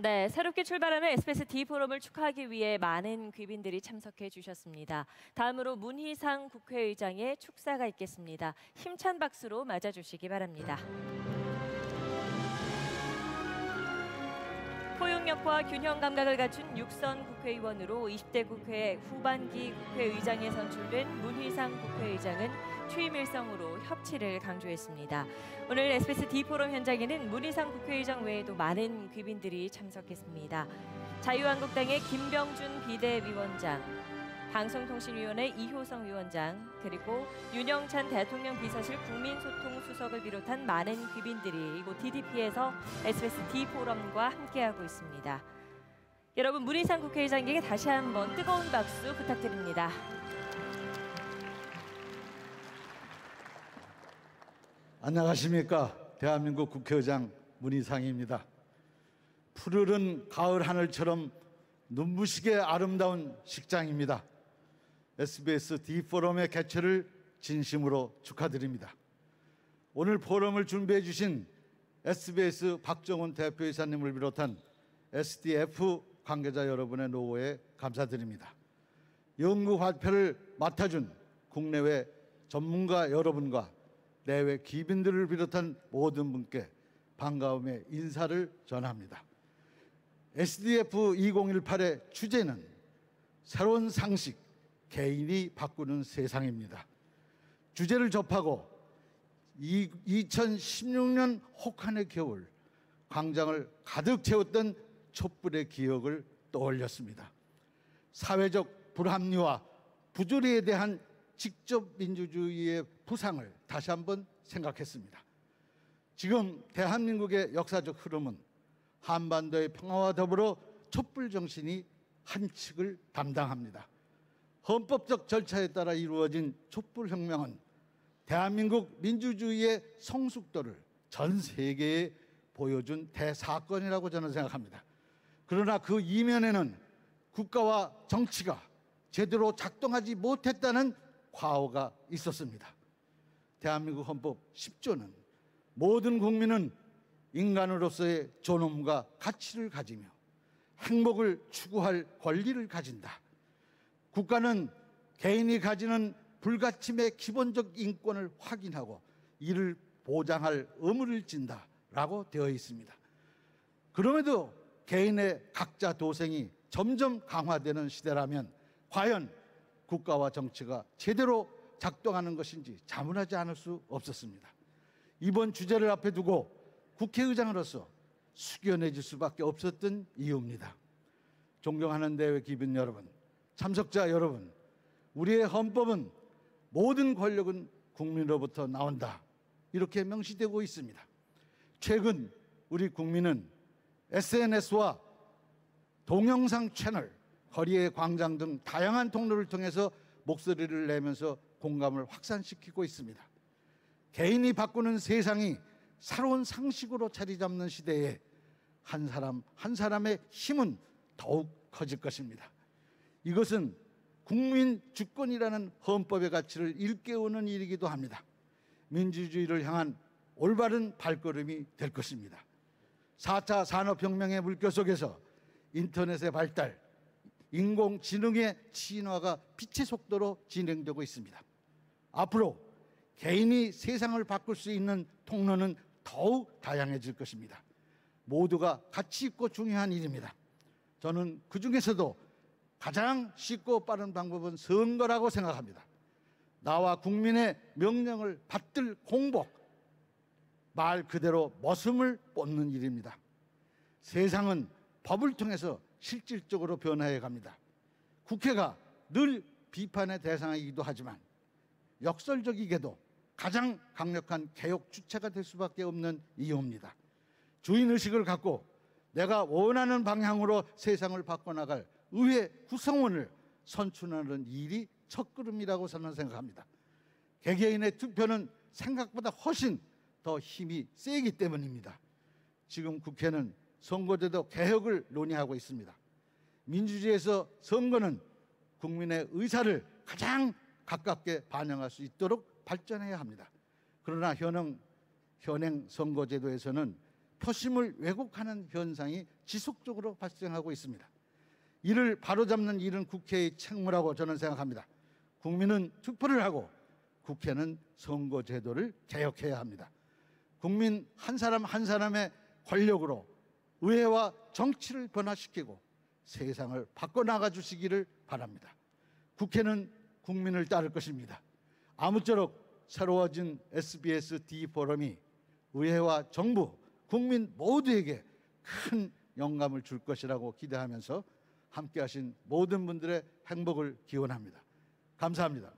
네, 새롭게 출발하는 SBS D 포럼을 축하하기 위해 많은 귀빈들이 참석해 주셨습니다. 다음으로 문희상 국회의장의 축사가 있겠습니다. 힘찬 박수로 맞아주시기 바랍니다. 포용력과 균형 감각을 갖춘 육선 국회의원으로 20대 국회 후반기 국회의장에 선출된 문희상 국회의장은 취임 일성으로 협치를 강조했습니다. 오늘 SBS D포럼 현장에는 문희상 국회의장 외에도 많은 귀빈들이 참석했습니다. 자유한국당의 김병준 비대위원장, 방송통신위원회 이효성 위원장, 그리고 윤영찬 대통령 비서실 국민소통수석을 비롯한 많은 귀빈들이 이곳 DDP에서 SBS D포럼과 함께하고 있습니다. 여러분 문희상 국회의장에게 다시 한번 뜨거운 박수 부탁드립니다. 안녕하십니까 대한민국 국회의장 문희상입니다. 푸르른 가을 하늘처럼 눈부시게 아름다운 식장입니다. SBS D 포럼의 개최를 진심으로 축하드립니다. 오늘 포럼을 준비해 주신 SBS 박정훈 대표이사님을 비롯한 SDF 관계자 여러분의 노고에 감사드립니다. 연구 발표를 맡아준 국내외 전문가 여러분과 내외 귀빈들을 비롯한 모든 분께 반가움의 인사를 전합니다. SDF 2018의 주제는 새로운 상식, 개인이 바꾸는 세상입니다. 주제를 접하고 2016년 혹한의 겨울 광장을 가득 채웠던 촛불의 기억을 떠올렸습니다. 사회적 불합리와 부조리에 대한 직접 민주주의의 부상을 다시 한번 생각했습니다. 지금 대한민국의 역사적 흐름은 한반도의 평화와 더불어 촛불 정신이 한 측을 담당합니다. 헌법적 절차에 따라 이루어진 촛불 혁명은 대한민국 민주주의의 성숙도를 전 세계에 보여준 대사건이라고 저는 생각합니다. 그러나 그 이면에는 국가와 정치가 제대로 작동하지 못했다는 과오가 있었습니다. 대한민국 헌법 10조는 모든 국민은 인간으로서의 존엄과 가치를 가지며 행복을 추구할 권리를 가진다. 국가는 개인이 가지는 불가침의 기본적 인권을 확인하고 이를 보장할 의무를 진다라고 되어 있습니다. 그럼에도 개인의 각자 도생이 점점 강화되는 시대라면 과연 국가와 정치가 제대로 작동하는 것인지 자문하지 않을 수 없었습니다. 이번 주제를 앞에 두고 국회의장으로서 숙연해질 수밖에 없었던 이유입니다. 존경하는 대회 기빈 여러분, 참석자 여러분, 우리의 헌법은 모든 권력은 국민으로부터 나온다. 이렇게 명시되고 있습니다. 최근 우리 국민은 SNS와 동영상 채널, 거리의 광장 등 다양한 통로를 통해서 목소리를 내면서 공감을 확산시키고 있습니다. 개인이 바꾸는 세상이 새로운 상식으로 자리 잡는 시대에 한 사람 한 사람의 힘은 더욱 커질 것입니다. 이것은 국민 주권이라는 헌법의 가치를 일깨우는 일이기도 합니다. 민주주의를 향한 올바른 발걸음이 될 것입니다. 4차 산업혁명의 물결 속에서 인터넷의 발달, 인공지능의 진화가 빛의 속도로 진행되고 있습니다. 앞으로 개인이 세상을 바꿀 수 있는 통로는 더욱 다양해질 것입니다. 모두가 가치 있고 중요한 일입니다. 저는 그 중에서도 가장 쉽고 빠른 방법은 선거라고 생각합니다. 나와 국민의 명령을 받들 공복, 말 그대로 머슴을 뽑는 일입니다. 세상은 법을 통해서 실질적으로 변화해 갑니다. 국회가 늘 비판의 대상이기도 하지만 역설적이게도 가장 강력한 개혁 주체가 될 수밖에 없는 이유입니다. 주인 의식을 갖고 내가 원하는 방향으로 세상을 바꿔나갈 의회 구성원을 선출하는 일이 첫걸음이라고 저는 생각합니다. 개개인의 투표는 생각보다 훨씬 더 힘이 세기 때문입니다. 지금 국회는 선거제도 개혁을 논의하고 있습니다. 민주주의에서 선거는 국민의 의사를 가장 가깝게 반영할 수 있도록 발전해야 합니다. 그러나 현행, 현행 선거제도에서는 표심을 왜곡하는 현상이 지속적으로 발생하고 있습니다. 이를 바로잡는 일은 국회의 책무라고 저는 생각합니다. 국민은 투표를 하고 국회는 선거 제도를 개혁해야 합니다. 국민 한 사람 한 사람의 권력으로 의회와 정치를 변화시키고 세상을 바꿔나가 주시기를 바랍니다. 국회는 국민을 따를 것입니다. 아무쪼록 새로워진 SBS D 포럼이 의회와 정부, 국민 모두에게 큰 영감을 줄 것이라고 기대하면서 함께 하신 모든 분들의 행복을 기원합니다. 감사합니다.